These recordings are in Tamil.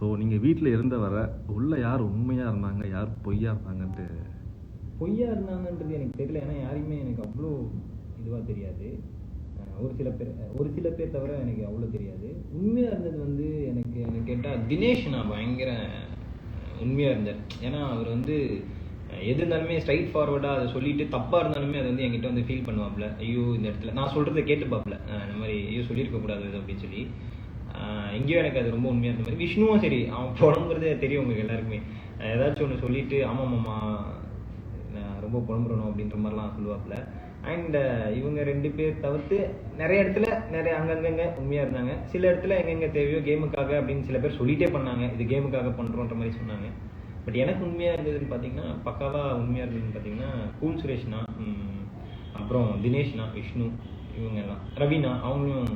ஸோ நீங்கள் வீட்டில் இருந்த வர உள்ளே யார் உண்மையாக இருந்தாங்க யார் பொய்யா இருந்தாங்கன்ட்டு? பொய்யா இருந்தாங்கன்றது எனக்கு தெரியல. ஏன்னா யாரையுமே எனக்கு அவ்வளோ இதுவாக தெரியாது. ஒரு சில பேர் ஒரு சில பேர் தவிர எனக்கு அவ்வளோ தெரியாது. உண்மையாக இருந்தது வந்து எனக்கு எனக்கு கேட்டால் தினேஷ் நான் பயங்கர உண்மையாக இருந்தேன் ஏன்னா அவர் வந்து எது இருந்தாலுமே ஸ்ட்ரைட் ஃபார்வர்டாக அதை சொல்லிட்டு தப்பாக இருந்தாலுமே அதை வந்து என்கிட்ட வந்து ஃபீல் பண்ணுவாப்ல ஐயோ இந்த இடத்துல நான் சொல்கிறத கேட்டுப்பாப்ல இந்த மாதிரி ஐயோ சொல்லியிருக்கக்கூடாது இது அப்படின்னு சொல்லி. எங்கேயோ எனக்கு அது ரொம்ப உண்மையாக இருந்த மாதிரி. விஷ்ணுவும் சரி அவன் புலம்புறது தெரியும் உங்களுக்கு எல்லாருக்குமே. ஏதாச்சும் ஒன்று சொல்லிட்டு ஆமாம் மாமா நான் ரொம்ப புலம்புறணும் அப்படின்ற மாதிரிலாம் சொல்லுவாப்புல. அண்ட் இவங்க ரெண்டு பேர் தவிர்த்து நிறைய இடத்துல நிறைய அங்கங்கங்க உண்மையாக இருந்தாங்க. சில இடத்துல எங்கெங்கே தேவையோ கேமுக்காக அப்படின்னு சில பேர் சொல்லிட்டே பண்ணாங்க. இது கேமுக்காக பண்ணுறோன்ற மாதிரி சொன்னாங்க. பட் எனக்கு உண்மையாக இருந்ததுன்னு பார்த்தீங்கன்னா பக்காவாக உண்மையாக இருந்ததுன்னு பார்த்தீங்கன்னா கூல் சுரேஷ்னா அப்புறம் தினேஷ்னா விஷ்ணு இவங்க எல்லாம். ரவினா அவங்களும்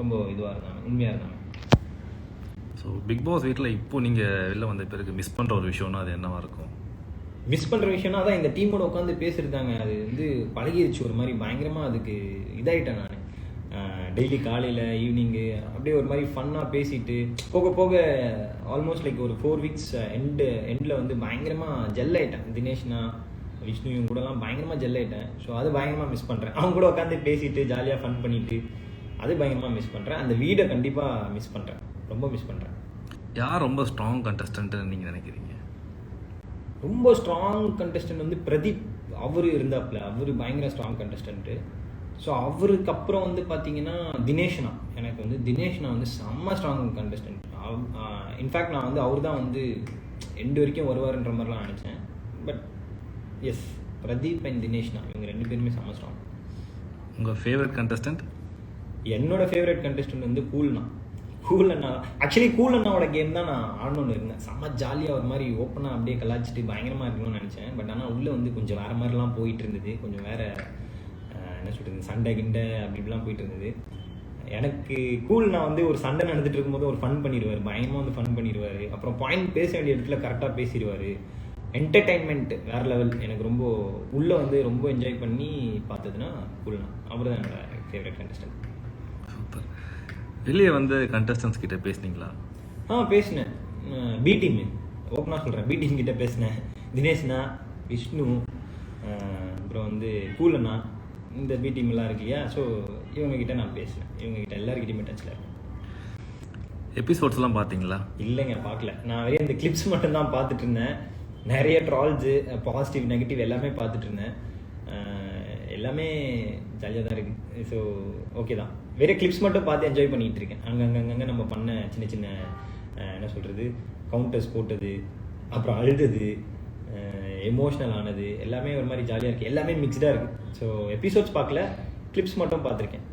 ரொம்ப இதுவாக இருந்தாங்க உண்மையாக இருந்தாங்க ஸோ பிக் பாஸ் வீட்டில் இப்போ நீங்கள் வெளில வந்த பிறகு மிஸ் பண்ணுற ஒரு விஷயம்னா அது என்னவா இருக்கும்? மிஸ் பண்ணுற விஷயம்னா அதான் இந்த டீமோட உட்காந்து பேசுறதாங்க அது வந்து பழகிருச்சு ஒரு மாதிரி பயங்கரமாக அதுக்கு இதாயிட்டேன் நான். டெய்லி காலையில் ஈவினிங்கு அப்படியே ஒரு மாதிரி ஃபன்னாக பேசிட்டு போக போக ஆல்மோஸ்ட் லைக் ஒரு ஃபோர் வீக்ஸ் எண்டு எண்டில் வந்து பயங்கரமாக ஜெல் ஆயிட்டேன். தினேஷ்னா விஷ்ணு இவங்க கூடலாம் பயங்கரமாக ஜெல் ஆயிட்டேன். ஸோ அது பயங்கரமாக மிஸ் பண்ணுறேன் அவங்க கூட உட்காந்து பேசிட்டு ஜாலியாக ஃபன் பண்ணிட்டு அது பயங்கரமாக மிஸ் பண்ணுறேன் அந்த வீடை கண்டிப்பாக மிஸ் பண்ணுறேன் ரொம்ப மிஸ் பண்ணுறேன் யார் ரொம்ப ஸ்ட்ராங் கண்டஸ்டன்ட்னு நீங்கள் நினைக்கிறீங்க? ரொம்ப ஸ்ட்ராங் கண்டஸ்டன்ட் வந்து பிரதீப். அவர் இருந்தாப்புல அவர் பயங்கர ஸ்ட்ராங் கண்டஸ்டன்ட்டு ஸோ அவருக்கு அப்புறம் வந்து பார்த்தீங்கன்னா தினேஷ்னா. எனக்கு வந்து தினேஷ்னா வந்து செம்ம ஸ்ட்ராங் கண்டஸ்டன்ட் இன்ஃபேக்ட் நான் வந்து அவர் தான் வந்து எண்டு வரைக்கும் வருவாருன்ற மாதிரிலாம் நினச்சேன். பட் எஸ் பிரதீப் அண்ட் தினேஷ்னா. இவங்க ரெண்டு பேருமே செம்ம ஸ்ட்ராங் உங்கள் ஃபேவரட் கண்டஸ்டன்ட் என்னோட ஃபேவரட் கண்டெஸ்டன்ட் வந்து கூல்னா. கூல் அண்ணா ஆக்சுவலி கூல் அண்ணாவோட கேம் தான் நான் ஆடணும்னு இருந்தேன். செம்ம ஜாலியாக ஒரு மாதிரி ஓப்பனாக அப்படியே கலாச்சிட்டு பயங்கரமாக இருக்கணும்னு நினச்சேன். பட் ஆனால் உள்ளே வந்து கொஞ்சம் வேறு மாதிரிலாம் போயிட்டு இருந்தது. கொஞ்சம் வேறு என்ன சொல்கிறது சண்டை கிண்டை அப்படி இப்படிலாம் போயிட்டு இருந்தது. எனக்கு கூல் நான் வந்து ஒரு சண்டை நடந்துட்டு இருக்கும்போது ஒரு ஃபன் பண்ணிடுவார். பயங்கரமாக வந்து ஃபன் பண்ணிடுவார். அப்புறம் பாயிண்ட் பேச வேண்டிய இடத்துல கரெக்டாக பேசிடுவார். என்டர்டைன்மெண்ட் வேற லெவல் எனக்கு ரொம்ப உள்ளே வந்து ரொம்ப என்ஜாய் பண்ணி பார்த்ததுன்னா கூல்னா. அவர் தான் என்னோட ஃபேவரட் கண்டஸ்டன்ட் வெளியே வந்து கண்டஸ்டன்ஸ் கிட்ட பேசுனீங்களா? ஆ பேசினேன். பி டீம் ஓப்பனாக சொல்கிறேன் பி டீம் கிட்ட பேசினேன். தினேஷ்னா விஷ்ணு அப்புறம் வந்து கூலண்ணா இந்த பி டீம் எல்லாம் இருக்கு இல்லையா? ஸோ இவங்க கிட்ட நான் பேசினேன் இவங்க கிட்ட எல்லாருக்கிட்டையுமே டச்சில் இருக்கேன். எபிசோட்ஸ்லாம் பார்த்தீங்களா? இல்லைங்க பார்க்கல. நான் வெறும் இந்த கிளிப்ஸ் மட்டும் தான் பார்த்துட்டு இருந்தேன். நிறைய ட்ரால்ஸு பாசிட்டிவ் நெகட்டிவ் எல்லாமே பார்த்துட்டு இருந்தேன். எல்லாமே ஜாலியாக தான் இருக்குது ஸோ ஓகே தான். வேற கிளிப்ஸ் மட்டும் பார்த்து என்ஜாய் பண்ணிட்டு இருக்கேன். அங்கங்கங்க நம்ம பண்ண சின்ன சின்ன என்ன சொல்கிறது கவுண்டர்ஸ் போட்டது அப்புறம் அழுதது எமோஷ்னல் ஆனது எல்லாமே ஒரு மாதிரி ஜாலியாக இருக்குது எல்லாமே மிக்ஸ்டாக இருக்குது ஸோ எபிசோட்ஸ் பார்க்கல கிளிப்ஸ் மட்டும் பார்த்துருக்கேன்.